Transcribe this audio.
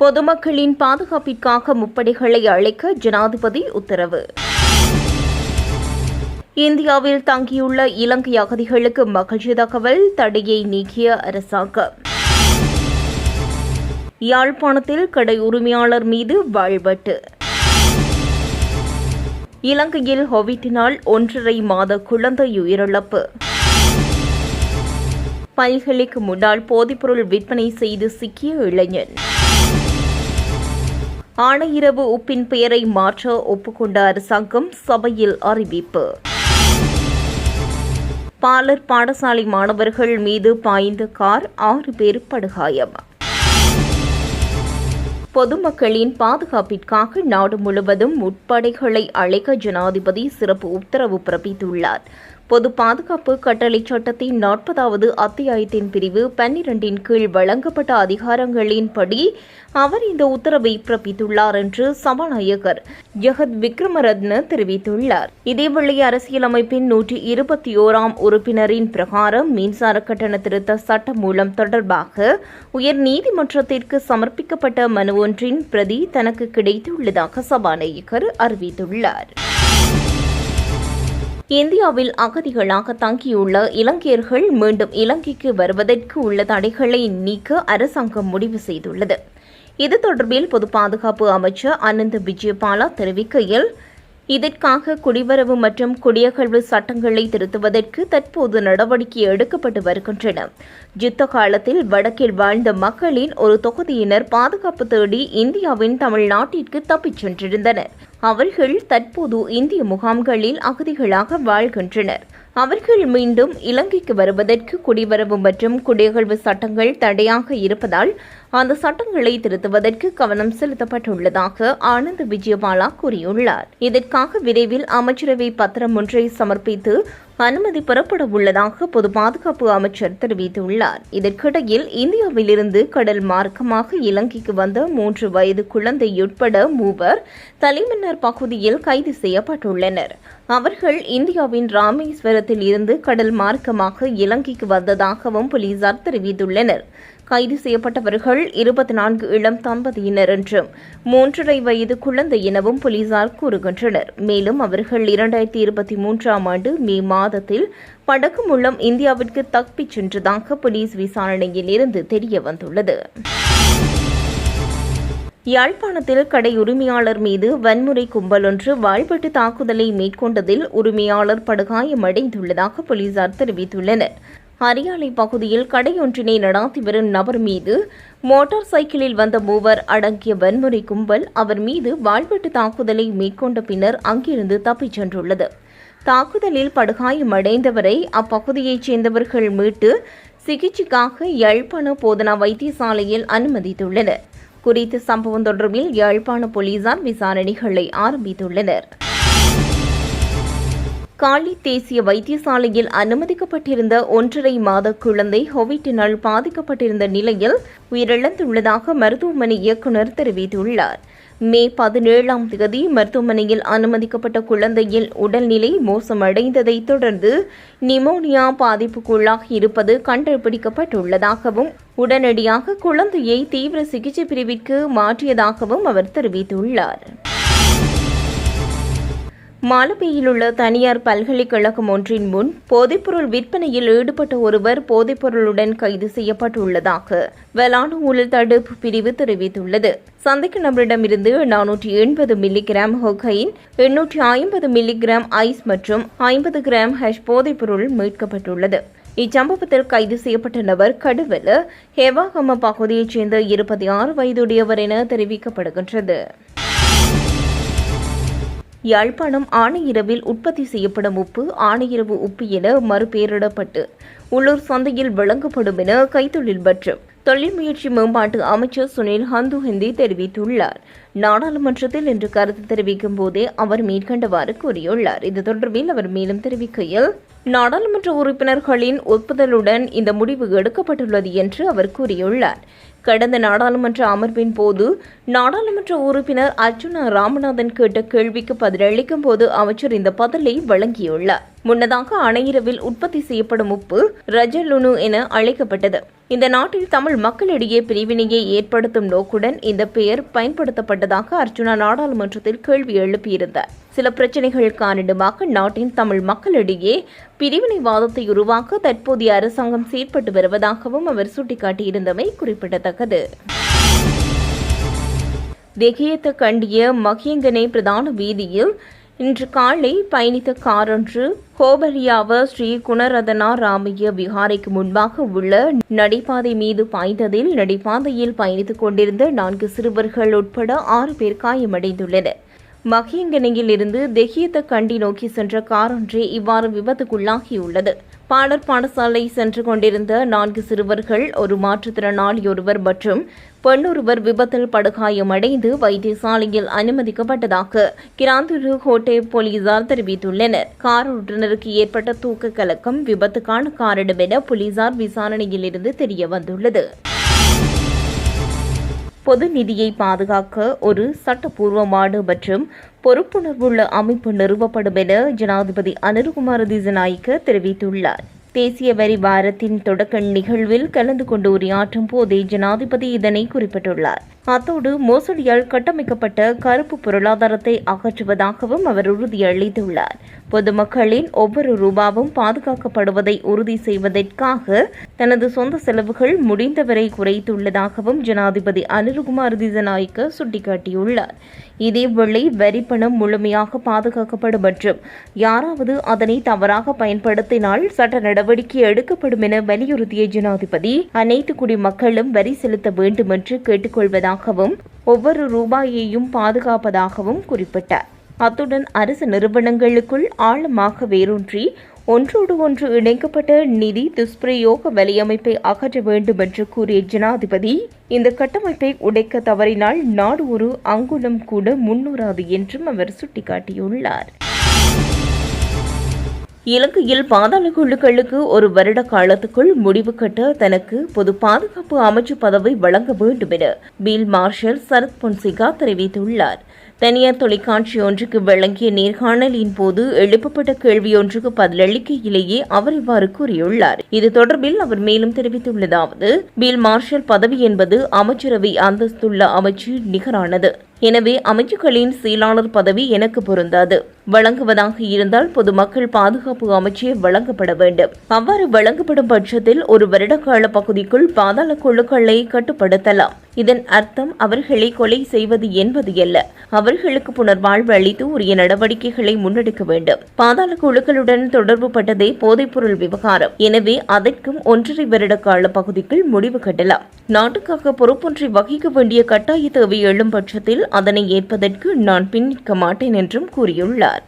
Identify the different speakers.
Speaker 1: பொதுமக்களின் பாதுகாப்பிற்காக முப்படைகளை அழைக்க ஜனாதிபதி உத்தரவு. இந்தியாவில் தங்கியுள்ள இலங்கை அகதிகளுக்கு மகிழ்ச்சி தகவல் தடையை நீக்கிய அரசாங்கம். யாழ்ப்பாணத்தில் கடை உரிமையாளர் மீது வாழ்வட்டு இலங்கையில் ஹொவிட்டினால் ஒன்றரை மாத குழந்தை உயிரிழப்பு. பல்கலைக்கு முன்னால் போதைப்பொருள் விற்பனை செய்து சிக்கிய இளைஞன். ஆணையிரவு உப்பின் பெயரை மாற்ற ஒப்புக்கொண்ட அரசாங்கம் சபையில் அறிவிப்பு. பாலர் பாடசாலை மாணவர்கள் மீது பாய்ந்த கார் ஆறு பேர் படுகாயம். பொதுமக்களின் பாதுகாப்பிற்காக நாடு முழுவதும் முற்படைகளை அழைக்க ஜனாதிபதி சிறப்பு உத்தரவு பிறப்பித்துள்ளார். பொது பாதுகாப்பு கட்டளை சட்டத்தின் நாற்பதாவது அத்தியாயத்தின் பிரிவு பன்னிரண்டின் கீழ் வழங்கப்பட்ட அதிகாரங்களின்படி அவர் இந்த உத்தரவை பிறப்பித்துள்ளார் என்று சபாநாயகர் ஜெகத் விக்ரமரத்ன தெரிவித்துள்ளார். இதேவேளை அரசியலமைப்பின் நூற்றி இருபத்தி ஓராம் உறுப்பினரின் பிரகாரம் மின்சார கட்டண திருத்த சட்ட மூலம் தொடர்பாக உயர் நீதிமன்றத்திற்கு சமர்ப்பிக்கப்பட்ட மனு ஒன்றின் பிரதி தனக்கு கிடைத்துள்ளதாக சபாநாயகர் அறிவித்துள்ளார். இந்தியாவில் அகதிகளாக தங்கியுள்ள இலங்கையர்கள் மீண்டும் இலங்கைக்கு வருவதற்கு உள்ள தடைகளை நீக்க அரசாங்கம் முடிவு செய்துள்ளது. இது தொடர்பில் பொது பாதுகாப்பு அமைச்சர் அனந்த் விஜயபாலா தெரிவிக்கையில் இதற்காக குடிவரவு மற்றும் குடியகழ்வு சட்டங்களை திருத்துவதற்கு தற்போது நடவடிக்கை எடுக்கப்பட்டு வருகின்றன. யுத்த காலத்தில் வடக்கில் வாழ்ந்த மக்களின் ஒரு தொகுதியினர் பாதுகாப்பு தேடி இந்தியாவின் தமிழ்நாட்டிற்கு தப்பிச் சென்றிருந்தனர். அவர்கள் தற்போது இந்திய முகாம்களில் அகதிகளாக வாழ்கின்றனர். அவர்கள் மீண்டும் இலங்கைக்கு வருவதற்கு குடிவரவு மற்றும் குடியகழ்வு சட்டங்கள் தடையாக இருப்பதால் அந்த சட்டங்களை திருத்துவதற்கு கவனம் செலுத்தப்பட்டுள்ளதாக ஆனந்த் விஜயபாலா கூறியுள்ளார். இதற்காக விரைவில் அமைச்சரவை பத்திரம் ஒன்றை சமர்ப்பித்து அனுமதி பெறப்பட உள்ளதாக பொது பாதுகாப்பு அமைச்சர் தெரிவித்துள்ளார். இதற்கிடையில் இந்தியாவிலிருந்து கடல் மார்க்கமாக இலங்கைக்கு வந்த மூன்று வயது குழந்தையுட்பட மூவர் தலைமன்னார் பகுதியில் கைது செய்யப்பட்டுள்ளனர். அவர்கள் இந்தியாவின் ராமேஸ்வரத்தில் இருந்து கடல் மார்க்கமாக இலங்கைக்கு வந்ததாகவும் போலீசார் தெரிவித்துள்ளனர். கைது செய்யப்பட்டவர்கள் இருபத்தி நான்கு இளம் தம்பதியினர் என்றும் மூன்றரை வயது குழந்தை எனவும் போலீசார் கூறுகின்றனர். மேலும் அவர்கள் இரண்டாயிரத்தி இருபத்தி மூன்றாம் ஆண்டு மே மாதத்தில் படகு மூலம் இந்தியாவிற்கு தப்பிச் சென்றதாக போலீஸ் விசாரணையில் இருந்து தெரிய வந்துள்ளது யாழ்ப்பாணத்தில் கடை உரிமையாளர் மீது வன்முறை கும்பல் ஒன்று வாழ்வெட்டு தாக்குதலை மேற்கொண்டதில் உரிமையாளர் படுகாயமடைந்துள்ளதாக போலீசார் தெரிவித்துள்ளனர். அரியாலை பகுதியில் கடையொன்றினை நடாத்தி வரும் நபர் மீது மோட்டார் சைக்கிளில் வந்த மூவர் அடங்கிய வன்முறை கும்பல் அவர் மீது வாழ்வெட்டு தாக்குதலை மேற்கொண்ட பின்னர் அங்கிருந்து தப்பிச் சென்றுள்ளது. தாக்குதலில் படுகாயமடைந்தவரை அப்பகுதியைச் சேர்ந்தவர்கள் மீட்டு சிகிச்சைக்காக யாழ்ப்பாண போதனா வைத்தியசாலையில் அனுமதித்துள்ளனர். குறித்த சம்பவம் தொடர்பில் யாழ்ப்பாண போலீசார் விசாரணைகளை ஆரம்பித்துள்ளனர். காலி தேசிய வைத்தியசாலையில் அனுமதிக்கப்பட்டிருந்த ஒன்றரை மாத குழந்தை கோவிட்டினால் பாதிக்கப்பட்டிருந்த நிலையில் உயிரிழந்துள்ளதாக மருத்துவமனை இயக்குநர் தெரிவித்துள்ளார். மே பதினேழாம் தேதி மருத்துவமனையில் அனுமதிக்கப்பட்ட குழந்தையில் உடல்நிலை மோசமடைந்ததைத் தொடர்ந்து நிமோனியா பாதிப்புக்குள்ளாகி இருப்பது கண்டுபிடிக்கப்பட்டுள்ளதாகவும் உடனடியாக குழந்தையை தீவிர சிகிச்சை பிரிவிற்கு மாற்றியதாகவும் அவர் தெரிவித்துள்ளார். மாலபேயில் உள்ள தனியார் பல்கலைக்கழகம் ஒன்றின் முன் போதைப்பொருள் விற்பனையில் ஈடுபட்ட ஒருவர் போதைப்பொருளுடன் கைது செய்யப்பட்டுள்ளதாக வேளாண் ஊழல் தடுப்பு பிரிவு தெரிவித்துள்ளது. சந்தேக நபரிடமிருந்து நானூற்றி எண்பது மில்லிகிராம் ஹொகைன் எண்ணூற்றி ஐம்பது மில்லிகிராம் ஐஸ் மற்றும் ஐம்பது கிராம் ஹஷ் போதைப்பொருள் மீட்கப்பட்டுள்ளது. இச்சம்பவத்தில் கைது செய்யப்பட்ட நபர் கடுவில் ஹெவாகம பகுதியைச் சேர்ந்த இருபத்தி ஆறு வயதுடையவர் என தெரிவிக்கப்படுகின்றது. யாழ்ப்பாணம் ஆணையிரவில் உற்பத்தி செய்யப்படும் உப்பு ஆணையிரவு உப்பு என மறுபெயரிடப்பட்டு உள்ளூர் சந்தையில் வழங்கப்படும் என கைத்தொழில் மற்றும் தொழில் முயற்சி மேம்பாட்டு அமைச்சர் சுனில் ஹந்து ஹிந்தி தெரிவித்துள்ளார். நாடாளுமன்றத்தில் இன்று கருத்து தெரிவிக்கும் போதே அவர் மேற்கண்டவாறு கூறியுள்ளார். இது தொடர்பில் அவர் மேலும் தெரிவிக்கையில் நாடாளுமன்ற உறுப்பினர்களின் ஒப்புதலுடன் இந்த முடிவு எடுக்கப்பட்டுள்ளது என்று அவர் கூறியுள்ளார். கடந்த நாடாளுமன்ற அமர்வின் போது நாடாளுமன்ற உறுப்பினர் அர்ஜுனா ராமநாதன் கேட்ட கேள்விக்கு பதிலளிக்கும் போது அமைச்சர் இந்த பதிலை வழங்கியுள்ளார். முன்னதாக அணையிரவில் உற்பத்தி செய்யப்படும் உப்பு ரஜலுனு என அழைக்கப்பட்டது. இந்த நாட்டில் தமிழ் மக்களிடையே பிரிவினையை ஏற்படுத்தும் நோக்குடன் இந்த பெயர் பயன்படுத்தப்பட்டதாக அர்ஜுனா நாடாளுமன்றத்தில் கேள்வி எழுப்பியிருந்தார். சில பிரச்சனைகள் காரணமாக நாட்டின் தமிழ் மக்களிடையே பிரிவினைவாதத்தை உருவாக்க தற்போதைய அரசாங்கம் செயற்பட்டு வருவதாகவும் அவர் சுட்டிக்காட்டியிருந்தமை குறிப்பிடத்தக்கது. தெகியத்த கண்டிய மகியங்கனை பிரதான வீதியில் இன்று காலை பயணித்த காரொன்று கோபலியாவ ஸ்ரீ குணரதனா ராமைய விகாரைக்கு முன்பாக உள்ள நடைபாதை மீது பாய்ந்ததில் நடைபாதையில் பயணித்துக் கொண்டிருந்த நான்கு சிறுவர்கள் உட்பட ஆறு பேர் காயமடைந்துள்ளனர். மகியங்கனையில் இருந்து தெஹியத்த கண்டி நோக்கி சென்ற காரொன்றே இவ்வாறு விபத்துக்குள்ளாகியுள்ளது. பாடற் பாடசாலை சென்று கொண்டிருந்த நான்கு சிறுவர்கள் ஒரு மாற்றுத்திறனாளி ஒருவர் மற்றும் பெண்ணொருவர் விபத்தில் படுகாயமடைந்து வைத்தியசாலையில் அனுமதிக்கப்பட்டதாக கிராந்தூரு ஹோட்டே போலீசார் தெரிவித்துள்ளனர். கார் ஓட்டுநருக்கு ஏற்பட்ட தூக்க கலக்கம் விபத்துக்கான காரணம் என போலீசார் விசாரணையிலிருந்து தெரிய வந்துள்ளது. பொது நிதியை பாதுகாக்க ஒரு சட்டப்பூர்வமான மற்றும் பொறுப்புணர்வுள்ள அமைப்பு நிறுவப்படும் என ஜனாதிபதி அனுருகுமார திசநாயக்க தெரிவித்துள்ளார். தேசிய வரி வாரத்தின் தொடக்க நிகழ்வில் கலந்து கொண்டு உரையாற்றும் போதே ஜனாதிபதி இதனை குறிப்பிட்டுள்ளார். அத்தோடு மோசடியால் கட்டமைக்கப்பட்ட கருப்பு பொருளாதாரத்தை அகற்றுவதாகவும் அவர் உறுதியளித்துள்ளார் பொதுமக்களின் ஒவ்வொரு ரூபாவும் பாதுகாக்கப்படுவதை உறுதி செய்வதற்காக தனது சொந்த செலவுகள் முடிந்தவரை குறைத்துள்ளதாகவும் ஜனாதிபதி அனிருகுமார் திசநாயக்க சுட்டிக்காட்டியுள்ளார். இதேவேளை வரி பணம் முழுமையாக பாதுகாக்கப்படும் மற்றும் யாராவது அதனை தவறாக பயன்படுத்தினால் சட்ட நடவடிக்கை எடுக்கப்படும் என வலியுறுத்திய ஜனாதிபதி அனைத்து குடிமக்களும் வரி செலுத்த வேண்டும் என்று கேட்டுக்கொள்வதாகவும் ஒவ்வொரு ரூபாயையும் பாதுகாப்பதாகவும் குறிப்பிட்டார். அத்துடன் அரசு நிறுவனங்களுக்குள் ஆழமாக வேரூன்றி ஒன்றோடு ஒன்று இணைக்கப்பட்ட நிதி துஷ்பிரயோக வலையமைப்பை அகற்ற வேண்டும் என்று கூறிய ஜனாதிபதி இந்த கட்டமைப்பை உடைக்க தவறினால் நாடு ஒரு அங்குலம் கூட முன்னூறாது என்றும் அவர் சுட்டிக்காட்டியுள்ளார். இலங்கையில் பாதாள குழுக்களுக்கு ஒரு வருட காலத்துக்குள் முடிவு கட்ட தனக்கு பொது பாதுகாப்பு அமைச்சு பதவி வழங்க வேண்டும் என பீல் மார்ஷல் சரத் பொன்சிகா தெரிவித்துள்ளார். தனியார் தொலைக்காட்சி ஒன்றுக்கு வழங்கிய நேர்காணலின் போது எழுப்பப்பட்ட கேள்வியொன்றுக்கு பதிலளிக்கையிலேயே அவர் இவ்வாறு கூறியுள்ளார். இது தொடர்பில் அவர் மேலும் தெரிவித்துள்ளதாவது பீல் மார்ஷல் பதவி என்பது அமைச்சரவை அந்தஸ்துள்ள அமைச்சு நிகரானது. எனவே அமைச்சுக்களின் செயலாளர் பதவி எனக்கு பொருந்தாது. வழங்குவதாக இருந்தால் பொதுமக்கள் பாதுகாப்பு அமைச்சே வழங்கப்பட வேண்டும். அவ்வாறு வழங்கப்படும் பட்சத்தில் ஒரு வருடகால பகுதிக்குள் பாதாள குழுக்களை கட்டுப்படுத்தலாம். இதன் அர்த்தம் அவர்களை கொலை செய்வது என்பது அல்ல. அவர்களுக்கு புனர்வாழ்வு அளித்து உரிய நடவடிக்கைகளை முன்னெடுக்க வேண்டும். பாதாள குழுக்களுடன் தொடர்பு பட்டதே போதைப்பொருள் விவகாரம். எனவே அதற்கும் ஒன்றரை வருட கால பகுதிக்குள் முடிவு கட்டலாம். நாட்டுக்காக பொறுப்பொன்றை வகிக்க வேண்டிய கட்டாய தேவை எழும் பட்சத்தில் அதனை ஏற்பதற்கு நான் பின்னிற்க மாட்டேன் என்றும் கூறியுள்ளார்.